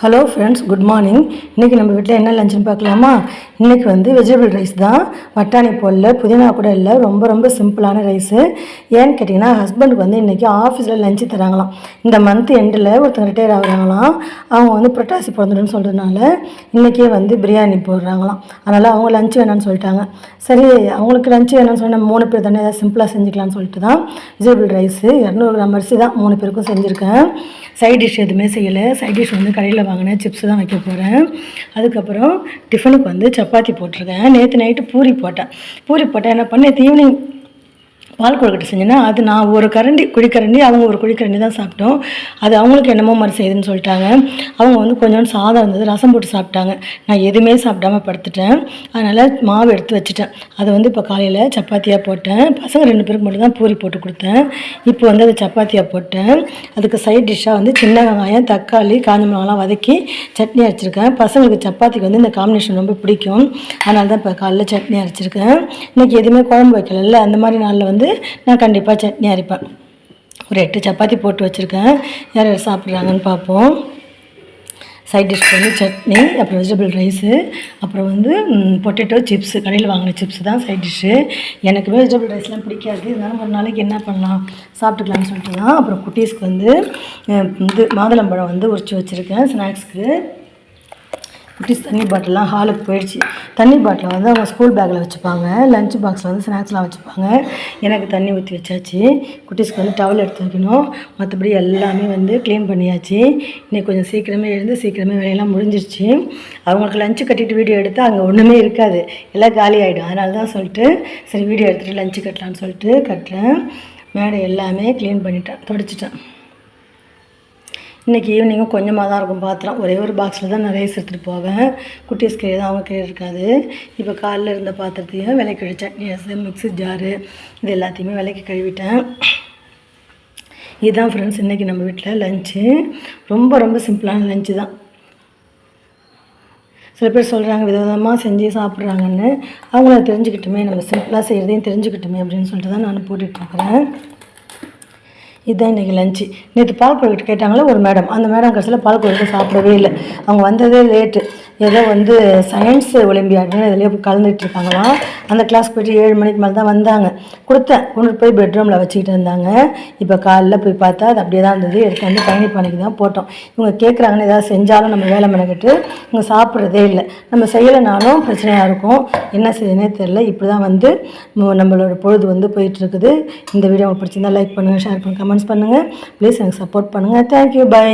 Hello friends good morning இன்றைக்கி நம்ம வீட்டில் என்ன லஞ்சுன்னு பார்க்கலாமா? இன்றைக்கி வந்து வெஜிடபிள் ரைஸ் தான். வட்டாணி போடல புதினா கூட இல்லை. ரொம்ப ரொம்ப சிம்பிளான ரைஸு ஏன்னு கேட்டிங்கன்னா ஹஸ்பண்டுக்கு வந்து இன்றைக்கி ஆஃபீஸில் லஞ்சு தராங்களாம். இந்த மந்த் எண்டில் ஒருத்தங்க ரிட்டையர் ஆகுறாங்களாம். அவங்க வந்து புரட்டாசி பிறந்துடுன்னு சொல்கிறதுனால இன்றைக்கே வந்து பிரியாணி போடுறாங்களாம். அதனால் அவங்க லஞ்சு வேணான்னு சொல்லிட்டாங்க. சரி அவங்களுக்கு லஞ்சு வேணும்னு சொன்னால் மூணு பேர் தானே ஏதாவது சிம்பிளாக செஞ்சுக்கலாம்னு சொல்லிட்டு தான் வெஜிடபிள் ரைஸு இரநூறு கிராம் அரிசி தான் மூணு பேருக்கும் செஞ்சுருக்கேன். சைட் டிஷ் எதுவுமே செய்யலை. சைட் டிஷ் வந்து கடையில் வாங்கினேன் சிப்ஸ் தான் வைக்க போகிறேன் அதுக்கப்புறம் டிஃபனுக்கு வந்து சப்பாத்தி போட்டிருக்கேன். நேற்று நைட்டு பூரி போட்டேன். பூரி போட்டேன். என்ன பண்ணேன்? ஈவினிங் பால் கொழுக்கட்டை செஞ்சேன்னா அது நான் ஒரு கரண்டி குழிக்கரண்டி அவங்க ஒரு குழிக்கரண்டி தான் சாப்பிட்டோம். அது அவங்களுக்கு என்னமோ மாதிரி செய்யுதுன்னு சொல்லிட்டாங்க. அவங்க வந்து கொஞ்சோண்டு சாதம் இருந்தது ரசம் போட்டு சாப்பிட்டாங்க. நான் எதுவுமே சாப்பிடாம படுத்துட்டேன். அதனால் மாவு எடுத்து வச்சுட்டேன். அதை வந்து இப்போ காலையில் சப்பாத்தியாக போட்டேன். பசங்க ரெண்டு பேருக்கு மட்டும் தான் பூரி போட்டு கொடுத்தேன். இப்போ வந்து அதை சப்பாத்தியாக போட்டேன். அதுக்கு சைட் டிஷ்ஷாக வந்து சின்ன வெங்காயம் தக்காளி காஞ்ச மிளகாலாம் வதக்கி சட்னி அரைச்சிருக்கேன். பசங்களுக்கு சப்பாத்திக்கு வந்து இந்த காம்பினேஷன் ரொம்ப பிடிக்கும். அதனால தான் இப்போ காலைல சட்னி அரைச்சிருக்கேன். இன்றைக்கி எதுவுமே குழம்பு வைக்கல. அந்த மாதிரி நாளில் வந்து நான் கண்டிப்பாக சட்னி அரைப்பேன். ஒரு எட்டு சப்பாத்தி போட்டு வச்சுருக்கேன். யார் யார் சாப்பிட்றாங்கன்னு பார்ப்போம். சைட் டிஷ் வந்து சட்னி அப்புறம் வெஜிடபிள் ரைஸு அப்புறம் வந்து பொட்டேட்டோ சிப்ஸு கடையில் வாங்கின சிப்ஸ் தான் சைட் டிஷ்ஷு எனக்கு வெஜிடபிள் ரைஸ்லாம் பிடிக்காது. இருந்தாலும் ஒரு நாளைக்கு என்ன பண்ணலாம்? சாப்பிட்டுக்கலாம்னு சொல்லிட்டு தான். அப்புறம் குட்டீஸ்க்கு வந்து இது மாதுளம்பழம் வந்து உரிச்சு வச்சுருக்கேன். ஸ்நாக்ஸ்க்கு குட்டிஸ் தண்ணி பாட்டிலாம் ஹாலுக்கு போயிடுச்சு. தண்ணி பாட்டில் வந்து அவங்க ஸ்கூல் பேக்கில் வச்சுப்பாங்க. லஞ்ச் பாக்ஸில் வந்து ஸ்நாக்ஸ்லாம் வச்சுப்பாங்க. எனக்கு தண்ணி ஊற்றி வச்சாச்சு. குட்டீஸ்க்கு வந்து டவல் எடுத்து வைக்கணும். மற்றபடி எல்லாமே வந்து க்ளீன் பண்ணியாச்சு. இன்னைக்கு கொஞ்சம் சீக்கிரமே எழுந்து சீக்கிரமே வேலையெல்லாம் முடிஞ்சிருச்சு. அவங்களுக்கு லஞ்சு கட்டிட்டு வீடியோ எடுத்தால் அங்கே ஒன்றுமே இருக்காது. எல்லாம் காலி ஆகிடும் அதனால தான் சொல்லிட்டு சரி வீடியோ எடுத்துகிட்டு லஞ்சு கட்டலான்னு சொல்லிட்டு கட்டுறேன். மேடை எல்லாமே க்ளீன் பண்ணிட்டேன். தொடச்சிட்டேன். இன்றைக்கி ஈவினிங்கும் கொஞ்சமாக தான் இருக்கும் பாத்திரம். ஒரே ஒரு பாக்ஸில் தான் நிறைய ரைஸ் எடுத்துகிட்டு போவேன். குட்டீஸ் கீழே தான் அவங்க கீழே இருக்காது. இப்போ காலைல இருந்த பாத்திரத்தையும் விலைக்கு கழிச்சேன் சட்னி மிக்ஸி ஜாரு இது எல்லாத்தையுமே விலைக்கு கழுவிட்டேன். இதுதான் ஃப்ரெண்ட்ஸ் இன்றைக்கி நம்ம வீட்டில் லஞ்சு ரொம்ப ரொம்ப சிம்பிளான லஞ்சு தான். சில பேர் சொல்கிறாங்க விதவிதமாக செஞ்சு சாப்பிட்றாங்கன்னு. அவங்கள தெரிஞ்சுக்கிட்டுமே நம்ம சிம்பிளாக செய்கிறதையும் தெரிஞ்சுக்கிட்டுமே அப்படின்னு சொல்லிட்டு தான் நான் போட்டுட்ருக்குறேன் இதுதான் இன்றைக்கி லஞ்சு நேற்று பால் கொழுக்கட்டை கேட்டாங்களே ஒரு மேடம் அந்த மேடம் கடைசியில் பால் கொழுக்கட்டை சாப்பிடவே இல்லை. அவங்க வந்ததே லேட்டு ஏதோ வந்து சயின்ஸ் ஒலிம்பியாடுன்னு இதில் கலந்துட்டு இருக்காங்களாம் அந்த கிளாஸ் போயிட்டு ஏழு மணிக்கு மேலே தான் வந்தாங்க. கொடுத்தேன். கொண்டு போய் பெட்ரூமில் வச்சுக்கிட்டு இருந்தாங்க. இப்போ காலைல போய் பார்த்தா அது அப்படியே தான் இருந்தது. எடுத்து வந்து பயணி பண்ணிக்கு தான் போட்டோம். இவங்க கேட்குறாங்கன்னு ஏதாவது செஞ்சாலும் நம்ம வேலை மெனக்கிட்டு இவங்க சாப்பிட்றதே இல்லை. நம்ம செய்யலைனாலும் பிரச்சனையாக இருக்கும். என்ன செய்யணே தெரில இப்படி தான் வந்து நம்மளோட பொழுது வந்து போயிட்டுருக்குது இந்த வீடியோ உங்களுக்கு பிடிச்சிருந்தா லைக் பண்ணுங்கள் ஷேர் பண்ணுங்கள் கமெண்ட்ஸ் பண்ணுங்கள் ப்ளீஸ் எனக்கு சப்போர்ட் பண்ணுங்கள் தேங்க்யூ பை